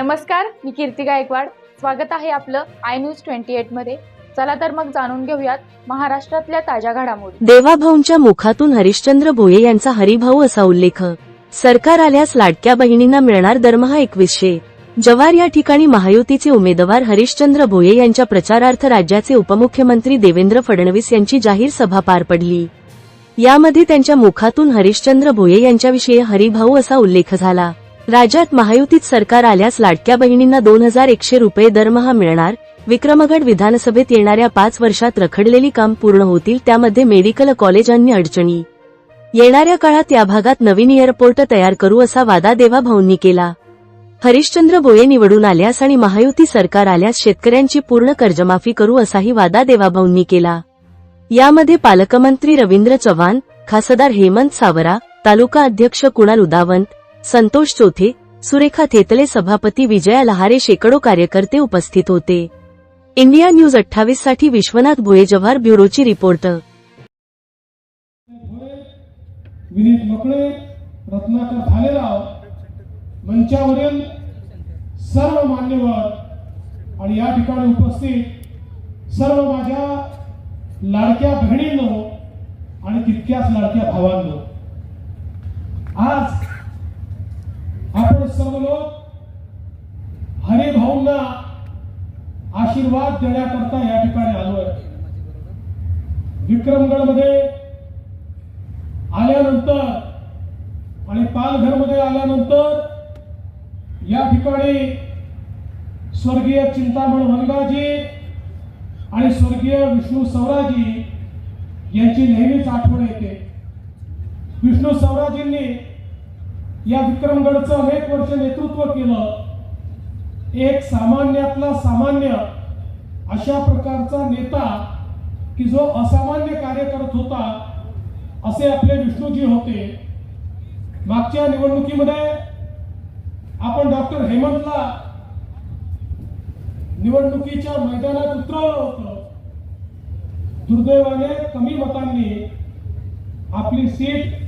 नमस्कार मी कीर्ती गायकवाड. स्वागत आहे आपलं आय न्यूज ट्वेंटी एटमध्ये. चला तर मग जाणून घेऊयात महाराष्ट्रातल्या ताज्या घडामोडी. देवाभाऊंच्या मुखातून हरिश्चंद्र भोये यांचा हरिभाऊ असा उल्लेख. सरकार आल्यास लाडक्या बहिणींना मिळणार दरमहा एकवीसशे. जवार या ठिकाणी महायुतीचे उमेदवार हरिश्चंद्र भोये यांच्या प्रचारार्थ राज्याचे उपमुख्यमंत्री देवेंद्र फडणवीस यांची जाहीर सभा पार पडली. यामध्ये त्यांच्या मुखातून हरिश्चंद्र भोये यांच्याविषयी हरिभाऊ असा उल्लेख झाला. राज्यात महायुतीत सरकार आल्यास लाडक्या बहिणींना दोन हजार एकशे रुपये दरमहा मिळणार. विक्रमगड विधानसभेत येणाऱ्या पाच वर्षात रखडलेली काम पूर्ण होतील त्यामध्ये मेडिकल कॉलेज आणि अडचणी. येणाऱ्या काळात या भागात नवीन एअरपोर्ट तयार करू असा वादा देवाभाऊंनी केला. हरिश्चंद्र बोये निवडून आल्यास आणि महायुती सरकार आल्यास शेतकऱ्यांची पूर्ण कर्जमाफी करू असाही वादा देवाभाऊंनी केला. यामध्ये पालकमंत्री रवींद्र चव्हाण खासदार हेमंत सावरा तालुका अध्यक्ष कुणाल उदावंत संतोष चोथे सुरेखा थेतले सभापती विजया लहारे शेकडो कार्यकर्ते उपस्थित होते. इंडिया न्यूज अठ्ठावीससाठी विश्वनाथ भुये जव्हार ब्युरोची रिपोर्ट. विनीत मकळे रत्नाकर भालेराव मंचावरील सर्व मान्यवर आणि या ठिकाणी उपस्थित सर्व माझ्या लाडक्या बहिणींनो आणि तितक्याच लाडक्या भावांनो आज आपण सर्व लोक हरिभाऊंना आशीर्वाद देण्याकरता या ठिकाणी आलोय विक्रमगडमध्ये आल्यानंतर आणि पालघरमध्ये आल्यानंतर या ठिकाणी स्वर्गीय चिंतामण वनगाजी आणि स्वर्गीय विष्णू सवराजी यांची नेहमीच आठवण येते. विष्णू सवराजींनी या विक्रमगडचं अनेक वर्ष नेतृत्व केलं. एक सामान्यातला सामान्य अशा प्रकारचा नेता की जो असामान्य कार्य करत होता असे आपले विष्णूजी होते. मागच्या निवडणुकीमध्ये आपण डॉक्टर हेमंतला निवडणुकीच्या मैदानात उतरवलं होतं. दुर्दैवाने कमी मतांनी आपली सीट